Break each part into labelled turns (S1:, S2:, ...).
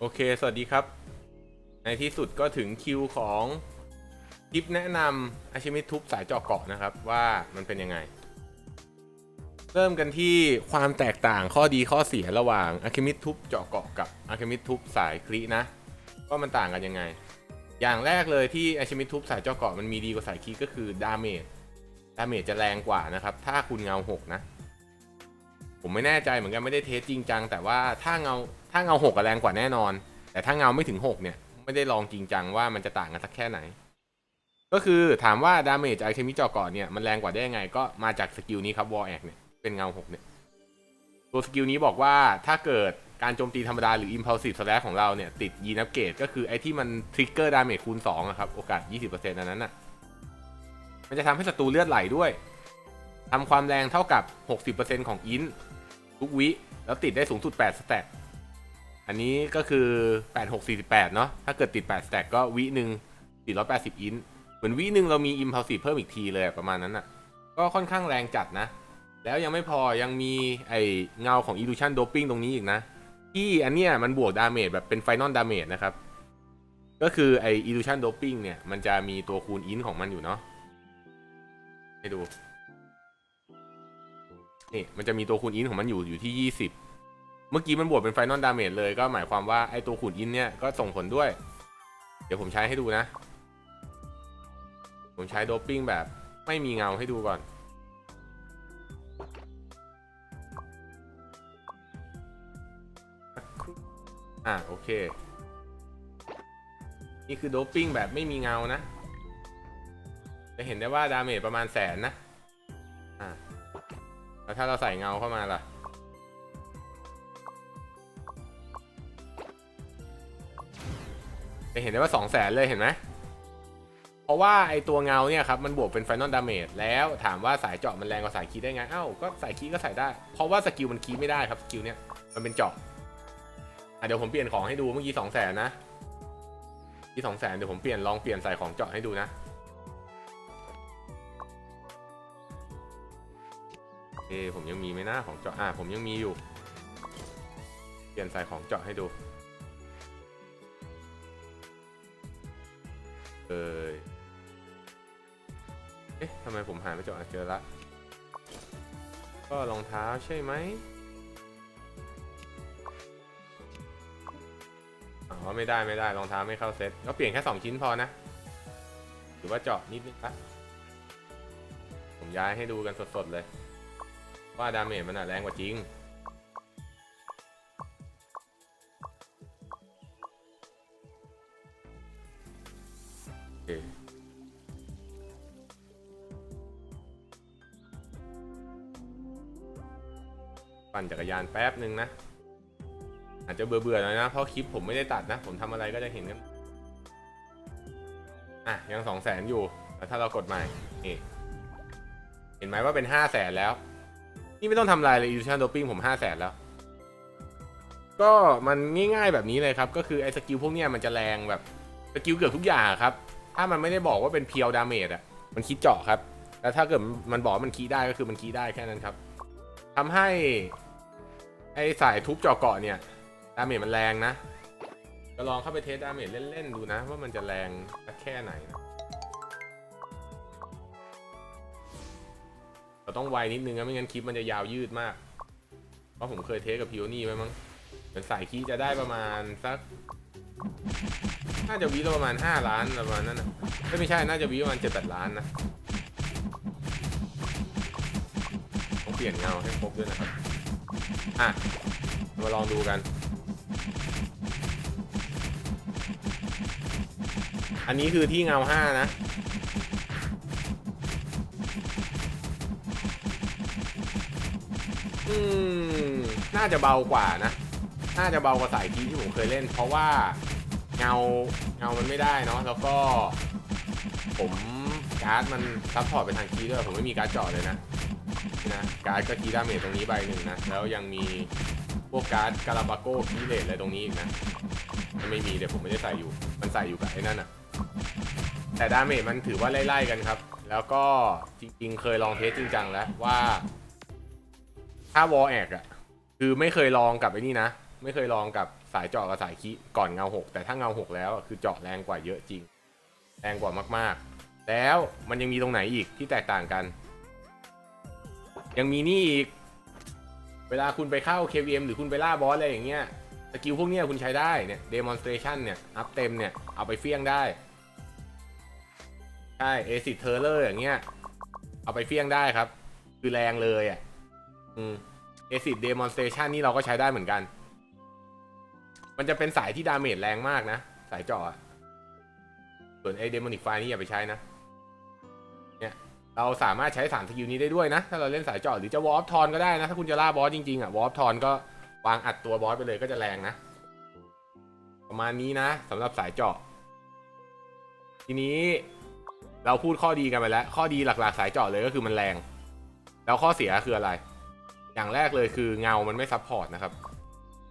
S1: โอเค สวัสดีครับ ในที่สุดก็ถึงคิวของคลิปแนะนำอาชิมิทุบสายเจาะเกาะนะครับ ว่ามันเป็นยังไง เริ่มกันที่ความแตกต่างข้อดีข้อเสียระหว่างอาคิมิทุบเจาะเกาะกับอาคิมิทุบสายคลินะว่ามันต่างกันยังไง อย่างแรกเลยที่อาชิมิทุบสายเจาะเกาะมันมีดีกว่าสายคลิก็คือดาเมจดาเมจจะแรงกว่านะครับ ถ้าคุณเงาหกนะ ผมไม่แน่ใจเหมือนกันไม่ได้เทสจริงจังแต่ว่าถ้าเงา ถ้าเงาหกแรงกว่าแน่นอน แต่ถ้าเงาไม่ถึงหกเนี่ย ไม่ได้ลองจริงจังว่ามันจะต่างกันสักแค่ไหน ก็คือถามว่าดาเมจไอเคมิจอก่อนเนี่ยมันแรงกว่าได้ยังไงก็มาจากสกิลนี้ครับวอลแอกเนี่ยเป็นเงาหกเนี่ยตัวสกิลนี้บอกว่าถ้าเกิดการโจมตีธรรมดาหรือ impulsive slash ของเราเนี่ย ติดยีนับเกตก็คือไอที่มันทริกเกอร์ดาเมจคูณ2อะครับ โอกาส 20%อันนั้นอะ มันจะทำให้ศัตรูเลือดไหลด้วยทำความแรงเท่ากับ 60%ของอินทุกวิ แล้วติดได้สูงสุด8สแต็ก อันนี้ก็คือ 8648 เนาะถ้าเกิดติด8สแต็กก็วิหนึ่ง480 อินเหมือนวิหนึ่งเรามี Impulsive เพิ่มอีกทีเลยประมาณนั้นอะก็ค่อนข้างแรงจัดนะ แล้วยังไม่พอยังมีไอเงาของ Illusion Doping ตรงนี้อีกนะ ที่อันเนี้ยมันบวกดาเมจแบบเป็น Final Damage นะครับ ก็คือไอ Illusion Doping เนี่ยมันจะมีตัวคูณอินของมันอยู่เนาะให้ดูนี่มันจะมีตัวคูณอินของมันอยู่อยู่ที่ 20 เมื่อกี้มันบวกเป็นไฟนอลดาเมจเลยก็หมายความว่าไอตัวคูณอินเนี่ยก็ส่งผลด้วย เดี๋ยวผมใช้ให้ดูนะ ผมใช้โดปปิ้งแบบไม่มีเงาให้ดูก่อนอะโอเค นี่คือโดปปิ้งแบบไม่มีเงานะ จะเห็นได้ว่าดาเมจประมาณแสนนะอะแล้วถ้าเราใส่เงาเข้ามาล่ะ จะเห็นได้ว่า 2 0 0แสนเลยเห็นไหมเพราะว่าไอตัวเงาเนี่ยครับมันบวกเป็น Final Damage แล้วถามว่าสายเจาะมันแรงกว่าสายคีได้ไงเอ้าก็สายคีก็ใส่ได้ เพราะว่าสกิลมันคีไม่ได้ครับสกิลเนี่ยมันเป็นเจาะอะเดี๋ยวผมเปลี่ยนของให้ดูเมื่อกี้2 0 0แสนนะที่2 0 0แสนเดี๋ยวผมเปลี่ยนลองเปลี่ยนใส่ของเจาะให้ดูนะเอผมยังมีไหมน้าของเจาะอ่าผมยังมีอยู่ เปลี่ยนใส่ของเจาะให้ดู เอยเอ๊ะทำไมผมหาไม่เจาะอะเจอละ ก็รองเท้าใช่ไหมอ๋อไม่ได้ไม่ได้รองเท้าไม่เข้าเซ็ตก็เปลี่ยนแค่2ชิ้นพอนะ หรือว่าเจาะนิดนึงปะผมย้ายให้ดูกันสดๆเลย ว่าดาเมจมันอะแรงกว่าจริง แป๊บหนึ่งนะ อาจจะเบื่อๆหน่อยนะ เพราะคลิปผมไม่ได้ตัดนะ ผมทำอะไรก็จะเห็นกัน อะ ยังสองแสนอยู่แต่ถ้าเรากดใหม่นี่เห็นไหมว่าเป็นห้าแสนแล้ว นี่ไม่ต้องทำลายเลย illusion doping ผมห้าแสนแล้ว ก็มันง่ายๆแบบนี้เลยครับ ก็คือไอ้สกิลพวกเนี้ยมันจะแรงแบบสกิลเกือบทุกอย่างครับ ถ้ามันไม่ได้บอกว่าเป็นเพียวดาเมจอะ มันคิดเจาะครับ แล้วถ้าเกิดมันบอกมันคีย์ได้ก็คือมันคีย์ได้แค่นั้นครับทำให้ ไอสายทุบเจาะเกาะเนี่ยดาเมจมันแรงนะก็ลองเข้าไปเทสดาเมจเล่นๆดูนะ ว่ามันจะแรงแค่ไหนนะเราต้องไวนิดนึงนะไม่งั้นคลิปมันจะยาวยืดมาก เพราะผมเคยเทสกับพิโอนี่ไว้มั้งเหมือนสายคีจะได้ประมาณสักน่าจะวิประมาณ 5 ล้านประมาณนั้นนะเอ้ยไม่ใช่น่าจะวิประมาณ7-8ล้านนะต้องเปลี่ยนเงาให้ครบด้วยนะครับ อะ มาลองดูกัน อันนี้คือที่เงา5นะ อืม น่าจะเบากว่านะ น่าจะเบากว่าสายคีที่ผมเคยเล่น เพราะว่าเงาเงามันไม่ได้เนาะ แล้วก็ผมการ์ดมันซัพพอร์ตไปทางคีด้วย ผมไม่มีการ์ดเจาะเลยนะ นะการ์ดก็คีดาเมจตรงนี้ใบหนึ่งนะ แล้วยังมีพวกการ์ดการาบาโก้คีเลทอะไรตรงนี้อีกนะมันไม่มีเดี๋ยวผมไม่ได้ใส่อยู่ มันใส่อยู่กับไอ้นั่นอะแต่ดาเมจมันถือว่าไล่ๆกันครับ แล้วก็จริง ๆ เคยลองเทสจริงจังแล้วว่า ถ้าวอลแอกอะคือไม่เคยลองกับไอ้นี่นะ ไม่เคยลองกับสายเจาะกับสายคีก่อนเงาหกแต่ถ้าเงาหกแล้วคือเจาะแรงกว่าเยอะจริง แรงกว่ามากๆ แล้วมันยังมีตรงไหนอีกที่แตกต่างกัน ยังมีนี่อีก เวลาคุณไปเข้า KVM หรือคุณไปล่าบอสอะไรอย่างเงี้ย สกิลพวกเนี้ยคุณใช้ได้เนี่ย demonstration เนี่ย อัพเต็มเนี่ย เอาไปเฟี้ยงได้ ใช่ acid t e r r o r อย่างเงี้ย เอาไปเฟี้ยงได้ครับ คือแรงเลยอะ อืม acid demonstration นี่เราก็ใช้ได้เหมือนกัน มันจะเป็นสายที่ดาเมจแรงมากนะ สายเจาะอส่วนไอ้ demonic fire นี่อย่าไปใช้นะ เราสามารถใช้สามสกิลนี้ได้ด้วยนะ ถ้าเราเล่นสายเจาะหรือจะวอล์ฟทอนก็ได้นะ ถ้าคุณจะล่าบอสจริงๆอะวอล์ฟทอนก็วางอัดตัวบอสไปเลยก็จะแรงนะ ประมาณนี้นะสำหรับสายเจาะ ทีนี้เราพูดข้อดีกันไปแล้ว ข้อดีหลักๆ สายเจาะเลยก็คือมันแรง แล้วข้อเสียคืออะไร อย่างแรกเลยคือเงามันไม่ซับพอร์ตนะครับ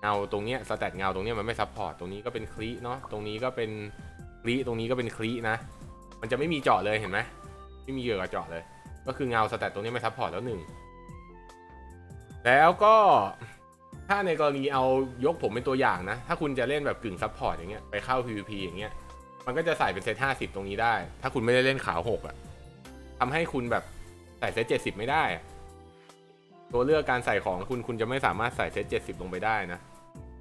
S1: เงาตรงเนี้ยสแตทเงาตรงเนี้ยมันไม่ซับพอร์ตตรงนี้ก็เป็นคลีเนาะตรงนี้ก็เป็นคลีตรงนี้ก็เป็นคลีนะ มันจะไม่มีเจาะเลยเห็นไหม ไม่มีเหยื่อกับเจาะเลย ก็คือเงาสแตทตรงนี้ไม่ซับพอร์ตแล้วหนึ่งแล้วก็ถ้าในกรณีเอายกผมเป็นตัวอย่างนะ ถ้าคุณจะเล่นแบบกึ่งซับพอร์ตอย่างเงี้ยไปเข้า PVP อย่างเงี้ย มันก็จะใส่เป็นเซตห้าสิบตรงนี้ได้ ถ้าคุณไม่ได้เล่นขาวหกอะทำให้คุณแบบใส่เซตเจ็ดสิบไม่ได้ ตัวเลือกการใส่ของคุณคุณจะไม่สามารถใส่เซตเจ็ดสิบลงไปได้นะ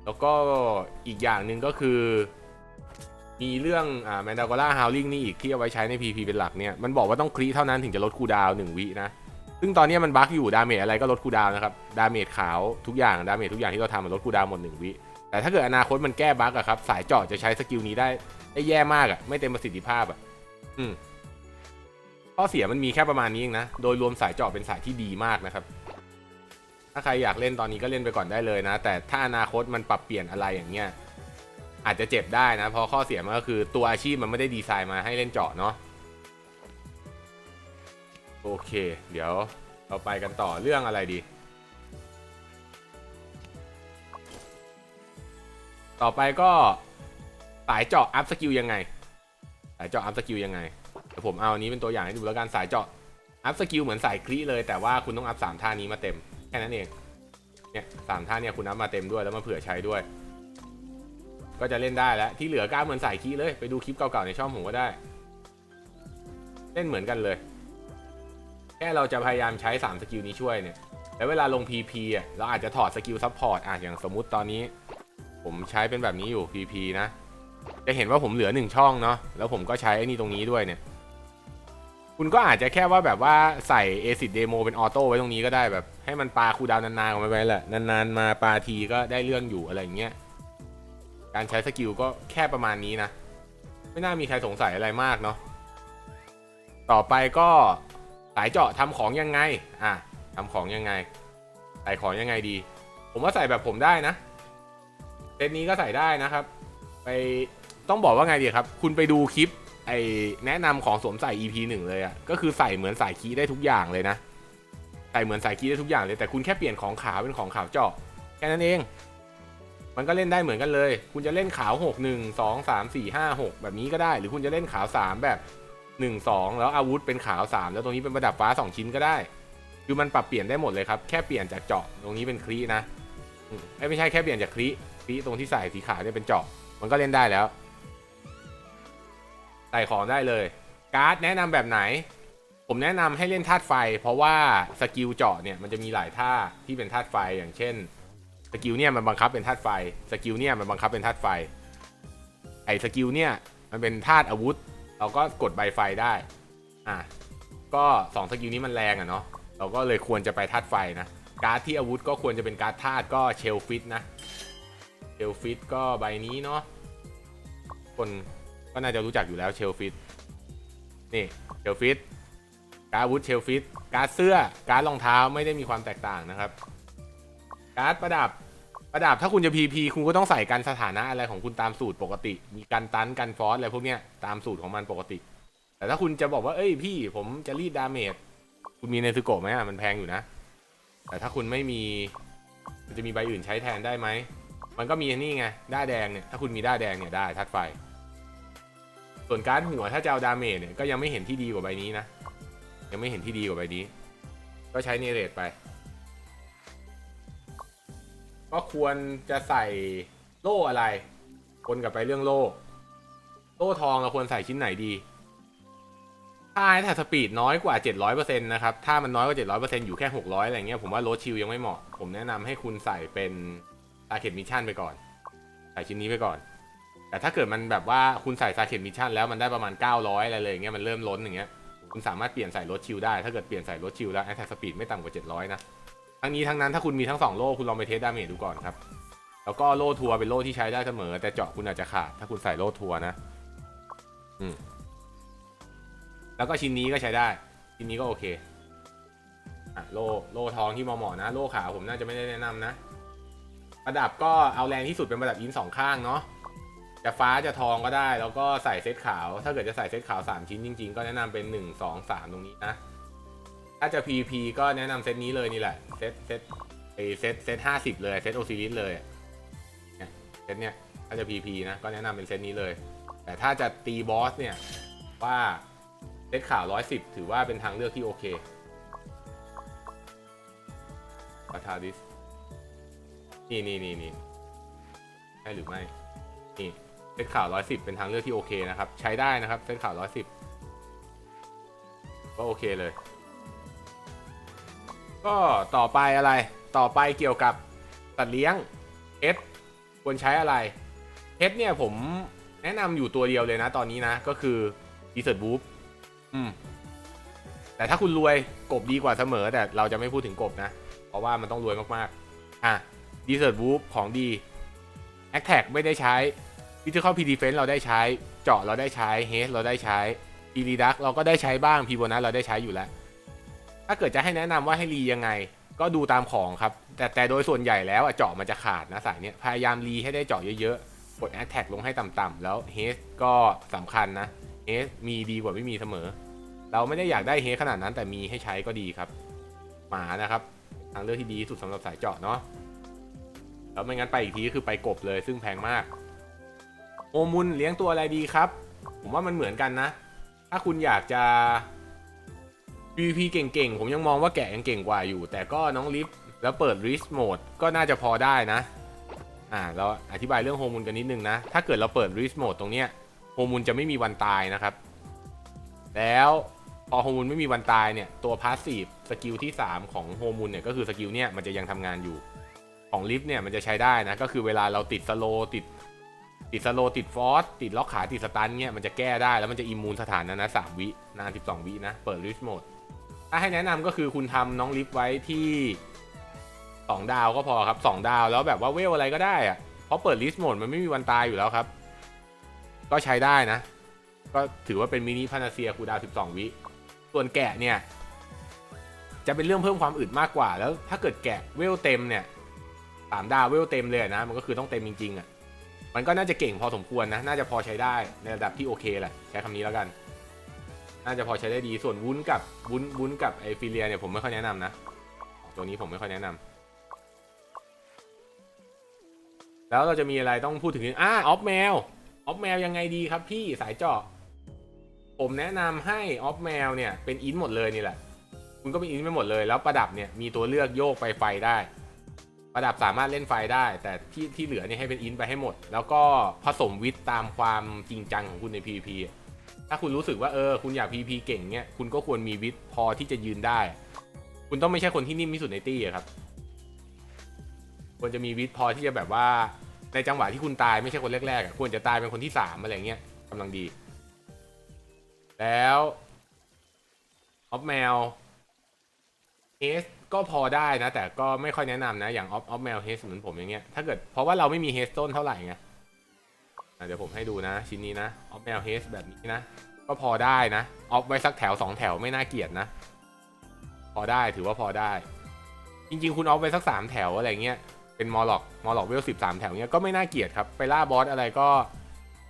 S1: แล้วก็อีกอย่างหนึ่งก็คือ มีเรื่องอ่าแมนดากล่าฮาวลิงนี่อีกที่เอาไว้ใช้ใน PP เป็นหลักเนี่ย มันบอกว่าต้องคลีเท่านั้นถึงจะลดคูดาวหนึ่งวินะ ซึ่งตอนนี้มันบั๊กอยู่ดาเมจอะไรก็ลดคูดาวนะครับ ดาเมจขาวทุกอย่าง ดาเมจทุกอย่างที่เราทำมันลดคูดาวหมดหนึ่งวิ แต่ถ้าเกิดอนาคตมันแก้บั๊กอะครับ สายเจาะจะใช้สกิลนี้ได้ได้แย่มากอะไม่เต็มประสิทธิภาพอะอืมข้อเสียมันมีแค่ประมาณนี้เองนะ โดยรวมสายเจาะเป็นสายที่ดีมากนะครับ ถ้าใครอยากเล่นตอนนี้ก็เล่นไปก่อนได้เลยนะ แต่ถ้าอนาคตมันปรับเปลี่ยนอะไรอย่างเงี้ย อาจจะเจ็บได้นะ เพราะข้อเสียมันก็คือตัวอาชีพมันไม่ได้ดีไซน์มาให้เล่นเจาะเนาะโอเค เดี๋ยวเราไปกันต่อเรื่องอะไรดี ต่อไปก็สายเจาะอัพสกิลยังไง สายเจาะอัพสกิลยังไงเดี๋ยวผมเอาอันนี้เป็นตัวอย่างให้ดูแล้วกันสายเจาะอัพสกิลเหมือนสายคลีเลย แต่ว่าคุณต้องอัพสามท่านี้มาเต็ม แค่นั้นเองเนี่ยสามท่าเนี่ยคุณอัพมาเต็มด้วยแล้วมาเผื่อใช้ด้วย ก็จะเล่นได้แล้ว ที่เหลือกล้าเหมือนสายคีเลย ไปดูคลิปเก่าๆในช่องผมก็ได้ เล่นเหมือนกันเลย แค่เราจะพยายามใช้ 3 สกิลนี้ช่วยเนี่ย แล้วเวลาลง PP อะเราอาจจะถอดสกิลซัพพอร์ตอะอย่างสมมุติตอนนี้ ผมใช้เป็นแบบนี้อยู่ PP นะ จะเห็นว่าผมเหลือ 1 ช่องเนาะแล้วผมก็ใช้ไอ้นี่ตรงนี้ด้วยเนี่ยคุณก็อาจจะแค่ว่าแบบว่าใส่ acid demo เป็นออโต้ไว้ตรงนี้ก็ได้แบบให้มันปลาคูดาวนานๆของมันไปแหละนานๆมาปลาทีก็ได้เรื่องอยู่อะไรอย่างเงี้ย การใช้สกิลก็แค่ประมาณนี้นะ ไม่น่ามีใครสงสัยอะไรมากเนาะต่อไปก็สายเจาะทำของยังไง อะทำของยังไง ใส่ของยังไงดี ผมว่าใส่แบบผมได้นะเซตนี้ก็ใส่ได้นะครับ ไปต้องบอกว่าไงดีครับ คุณไปดูคลิปไอแนะนำของสวมใส่ EP หนึ่งเลยอะ่ะ ก็คือใส่เหมือนสายคีได้ทุกอย่างเลยนะ ใส่เหมือนสายคีได้ทุกอย่างเลย แต่คุณแค่เปลี่ยนของขาวเป็นของขาวเจาะแค่นั้นเอง มันก็เล่นได้เหมือนกันเลย คุณจะเล่นขาว 6 1 2 3 4 5 6 แบบนี้ก็ได้ หรือคุณจะเล่นขาว 3 แบบ 1 2 แล้วอาวุธเป็นขาว 3 แล้วตรงนี้เป็นประดับฟ้า 2 ชิ้นก็ได้ คือมันปรับเปลี่ยนได้หมดเลยครับ แค่เปลี่ยนจากเจาะตรงนี้เป็นคลีนะอืมเอ้ยไม่ใช่แค่เปลี่ยนจากคลีคลีตรงที่ใส่สีขาวเนี่ยเป็นเจาะ มันก็เล่นได้แล้ว ใส่ของได้เลย การ์ดแนะนำแบบไหน ผมแนะนำให้เล่นธาตุไฟ เพราะว่าสกิลเจาะเนี่ยมันจะมีหลายท่าที่เป็นธาตุไฟอย่างเช่น กิลเนี่ยมันบังคับเป็นธาตุไฟ สกิลเนี่ยมันบังคับเป็นธาตุไฟ ไอ้สกิลเนี่ยมันเป็นธาตุอาวุธ เราก็กดใบไฟได้ อะ ก็สองสกิลนี้มันแรงอะเนาะ เราก็เลยควรจะไปธาตุไฟนะ การ์ดที่อาวุธก็ควรจะเป็นการ์ดธาตุก็เชลฟิตนะ เชลฟิตก็ใบนี้เนาะ คนก็น่าจะรู้จักอยู่แล้วเชลฟิต นี่เชลฟิต การ์ดอาวุธเชลฟิต การ์ดเสื้อ การ์ดรองเท้าไม่ได้มีความแตกต่างนะครับการ์ดประดับ ระดับถ้าคุณจะ PP คุณก็ต้องใส่กันสถานะอะไรของคุณตามสูตรปกติ มีกันตันกันฟอสอะไรพวกเนี้ยตามสูตรของมันปกติ แต่ถ้าคุณจะบอกว่าเอ้ยพี่ผมจะรีดดาเมจคุณมีเนซึโกะไหมอะมันแพงอยู่นะ แต่ถ้าคุณไม่มีมันจะมีใบอื่นใช้แทนได้ไหมมันก็มีนี่ไงด้าแดงเนี่ยถ้าคุณมีด้าแดงเนี่ยได้ทัดไฟ ส่วนการหัวถ้าจะเอาดาเมจเนี่ยก็ยังไม่เห็นที่ดีกว่าใบนี้นะยังไม่เห็นที่ดีกว่าใบนี้ ก็ใช้เนเรตไป ก็ควรจะใส่โล่อะไรวนกลับไปเรื่องโล่ โล่ทองเราควรใส่ชิ้นไหนดี ถ้าให้ถ้าสปีดน้อยกว่า 700%นะครับ ถ้ามันน้อยกว่า 700%อยู่แค่ 600 อะไรเงี้ย ผมว่าโรชิลยังไม่เหมาะ ผมแนะนำให้คุณใส่เป็นซาเ e ตมิชชั่นไปก่อน ใส่ชิ้นนี้ไปก่อน แต่ถ้าเกิดมันแบบว่าคุณใส่ซาเ e ตมิชชั่นแล้วมันได้ประมาณ 900 อะไรเลยเงี้ย มันเริ่มล้นอย่างเงี้ย คุณสามารถเปลี่ยนใส่โรดชิลได้ ถ้าเกิดเปลี่ยนใส่โรดชิลแล้วแอ t แทกสปีดไม่ต่ำกว่า 700 นะ ทั้งนี้ทั้งนั้นถ้าคุณมีทั้งสองโล่คุณลองไปเทสดาเมจดูก่อนครับ แล้วก็โล่ทัวร์เป็นโล่ที่ใช้ได้เสมอ แต่เจาะคุณอาจจะขาดถ้าคุณใส่โล่ทัวร์นะ อืม แล้วก็ชิ้นนี้ก็ใช้ได้ ชิ้นนี้ก็โอเคอะโล่โล่ทองที่มอหมอนะ โล่ขาวผมน่าจะไม่ได้แนะนำนะ ประดับก็เอาแรงที่สุดเป็นประดับอินสองข้างเนาะจะฟ้าจะทองก็ได้ แล้วก็ใส่เซตขาว ถ้าเกิดจะใส่เซตขาว3ชิ้นจริง ๆ ก็แนะนำเป็น 1 2 3 ตรงนี้นะ ถ้าจะ PVP ก็แนะนำเซตนี้เลยนี่แหละ เซตเซตไอเซตเซตห้าสิบเลย เซตโอซิลิสเลยเนี่ยเซตเนี่ยถ้าจะ PVP นะ ก็แนะนำเป็นเซตนี้เลย แต่ถ้าจะตีบอสเนี่ยว่าเซตข่าว110ถือว่าเป็นทางเลือกที่โอเคปาทาดิสนี่นี่นี่นี่ใช่หรือไม่ นี่เซตข่าว110เป็นทางเลือกที่โอเคนะครับ ใช้ได้นะครับ เซตข่าว110ก็โอเคเลย ก็ต่อไปอะไรต่อไปเกี่ยวกับสัตว์เลี้ยงเอสควรใช้อะไรเอสเนี่ยผมแนะนำอยู่ตัวเดียวเลยนะตอนนี้นะ ก็คือดีเซอร์บูฟอืมแต่ถ้าคุณรวยกบดีกว่าเสมอ แต่เราจะไม่พูดถึงกบนะ เพราะว่ามันต้องรวยมากๆ อะดีเซอร์บูฟของดีแอคแท็กไม่ได้ใช้ฟิสิคอลพีดีเฟนเราได้ใช้ เจาะเราได้ใช้เฮสเราได้ใช้พีรีดักเราก็ได้ใช้บ้างพีโบนัสเราได้ใช้อยู่แล้ว ถ้าเกิดจะให้แนะนำว่าให้รียังไง ก็ดูตามของครับ แต่แต่โดยส่วนใหญ่แล้วเจาะมันจะขาดนะสายเนี้ยพยายามรีให้ได้เจาะเยอะๆ กด Attack ลงให้ต่ำๆ แล้วเฮสก็สำคัญนะเฮสมีดีกว่าไม่มีเสมอ เราไม่ได้อยากได้เฮสขนาดนั้นแต่มีให้ใช้ก็ดีครับ หมานะครับ ทางเลือกที่ดีสุดสำหรับสายเจาะเนาะแล้วไม่งั้นไปอีกทีก็คือไปกบเลยซึ่งแพงมาก โอมุนเลี้ยงตัวอะไรดีครับ ผมว่ามันเหมือนกันนะ ถ้าคุณอยากจะ PVP เก่งๆ ผมยังมองว่าแกะยังเก่งกว่าอยู่ แต่ก็น้องลิฟแล้วเปิด Risk Mode ก็น่าจะพอได้นะอ่าเราอธิบายเรื่องโฮมูลกันนิดนึงนะ ถ้าเกิดเราเปิด Risk Mode ตรงเนี้ยโฮมูลจะไม่มีวันตายนะครับ แล้วพอโฮมูลไม่มีวันตายเนี่ยตัวพาสซีฟสกิลที่ 3 ของโฮมูลเนี่ยก็คือสกิลเนี่ยมันจะยังทำงานอยู่ของลิฟเนี่ยมันจะใช้ได้นะ ก็คือเวลาเราติดสโลติดติดสโลติดฟอสติดล็อกขาติดสตันเนี่ยมันจะแก้ได้แล้วมันจะอิมมูนสถานะนะสามวินาน12วินะ เปิด Risk Mode ถ้าให้แนะนำก็คือคุณทำน้องลิฟต์ไว้ที่2ดาวก็พอครับ2ดาวแล้วแบบว่าเวลอะไรก็ได้อะเพราะเปิดลิสต์โหมดมันไม่มีวันตายอยู่แล้วครับ ก็ใช้ได้นะ ก็ถือว่าเป็นมินิพานาเซียคูดาวน์12วิ ส่วนแกะเนี่ย จะเป็นเรื่องเพิ่มความอึดมากกว่า แล้วถ้าเกิดแกะเวลเต็มเนี่ยสามดาวเวลเต็มเลยนะ มันก็คือต้องเต็มจริงๆอะ มันก็น่าจะเก่งพอสมควรนะ น่าจะพอใช้ได้ในระดับที่โอเคแหละ ใช้คำนี้แล้วกัน น่าจะพอใช้ได้ดีส่วนวุ้นกับวุ้นวุ้นกับไอฟิเลียเนี่ยผมไม่ค่อยแนะนำนะ ตัวนี้ผมไม่ค่อยแนะนำแล้วเราจะมีอะไรต้องพูดถึงอ่าออฟแมวออฟแมวยังไงดีครับพี่สายเจาะผมแนะนำให้ออฟแมวเนี่ยเป็นอินหมดเลยนี่แหละคุณก็เป็นอินไปหมดเลยแล้วประดับเนี่ยมีตัวเลือกโยกไปไฟได้ ประดับสามารถเล่นไฟได้ แต่ที่ที่เหลือเนี่ยให้เป็นอินไปให้หมด แล้วก็ผสมวิทย์ตามความจริงจังของคุณใน PVP อะ ถ้าคุณรู้สึกว่าเออคุณอยาก PVP เก่งเนี่ยคุณก็ควรมีวิทย์พอที่จะยืนได้ คุณต้องไม่ใช่คนที่นิ่มที่สุดในตี้อะครับควรจะมีวิทย์พอที่จะแบบว่า ในจังหวะที่คุณตายไม่ใช่คนแรกๆอะควรจะตายเป็นคนที่สามอะไรเงี้ยกำลังดี แล้วออฟแมวเฮสก็พอได้นะ แต่ก็ไม่ค่อยแนะนำนะ อย่างออฟออฟแมวเฮสเหมือนผมอย่างเงี้ยถ้าเกิดเพราะว่าเราไม่มีเฮสต้นเท่าไหร่ไงอะ เดี๋ยวผมให้ดูนะ ชิ้นนี้นะออฟแมวเฮสแบบนี้นะ ก็พอได้นะออฟไว้สักแถว2แถวไม่น่าเกลียดนะ พอได้ถือว่าพอได้ จริงๆ คุณออฟไว้สัก3แถวอะไรเงี้ยเป็นมอลล็อกมอลล็อกเวลสิบสามแถวเนี้ยก็ไม่น่าเกลียดครับ ไปล่าบอสอะไรก็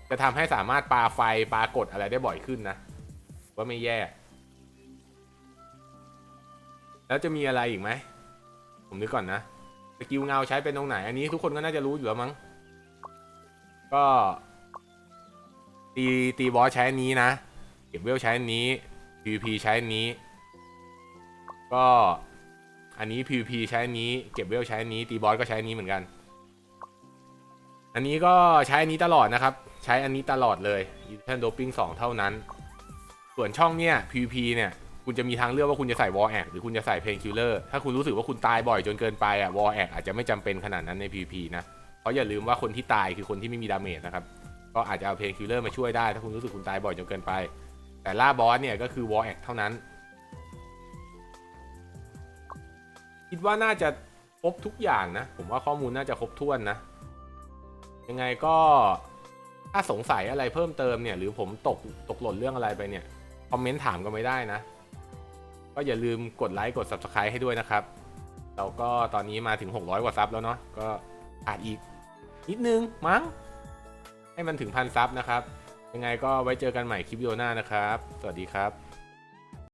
S1: จะทำให้สามารถปาไฟปากดอะไรได้บ่อยขึ้นนะ ว่าไม่แย่ แล้วจะมีอะไรอีกไหมผมนึกก่อนนะสกิลเงาใช้เป็นตรงไหน อันนี้ทุกคนก็น่าจะรู้อยู่แล้วมั้ง ก็ตีตีบอสใช้อันนี้นะเก็บเวลใช้อันนี้ PVP ใช้อันนี้ ก็อันนี้ PVP ใช้อันนี้ เก็บเวลใช้อันนี้ ตีบอสก็ใช้อันนี้เหมือนกัน อันนี้ก็ใช้อันนี้ตลอดนะครับ ใช้อันนี้ตลอดเลย Ethan Doping 2เท่านั้น ส่วนช่องเนี่ย PVP เนี่ยคุณจะมีทางเลือกว่าคุณจะใส่ Wall a c หรือคุณจะใส่ Painkiller ถ้าคุณรู้สึกว่าคุณตายบ่อยจนเกินไปอะ Wall a c อาจจะไม่จำเป็นขนาดนั้นใน PVP นะ ราะอย่าลืมว่าคนที่ตายคือคนที่ไม่มีดาเมจนะครับ ก็อาจจะเอา Painkiller มาช่วยได้ ถ้าคุณรู้สึกคุณตายบ่อยจนเกินไป แต่ล่าบอสเนี่ยก็คือ Wall a c เท่านั้น คิดว่าน่าจะครบทุกอย่างนะ ผมว่าข้อมูลน่าจะครบถ้วนนะ ยังไงก็ถ้าสงสัยอะไรเพิ่มเติมเนี่ย หรือผมตกตกหล่นเรื่องอะไรไปเนี่ย คอมเมนต์ถามกันไม่ได้นะ ก็อย่าลืมกดไลค์กด Subscribe ให้ด้วยนะครับ เราก็ตอนนี้มาถึง 600 กว่าซับแล้วเนาะก็ขาดอีก นิดนึงมั้ง ให้มันถึงพันซับนะครับ ยังไงก็ไว้เจอกันใหม่คลิปวิดีโอหน้านะครับ สวัสดีครับ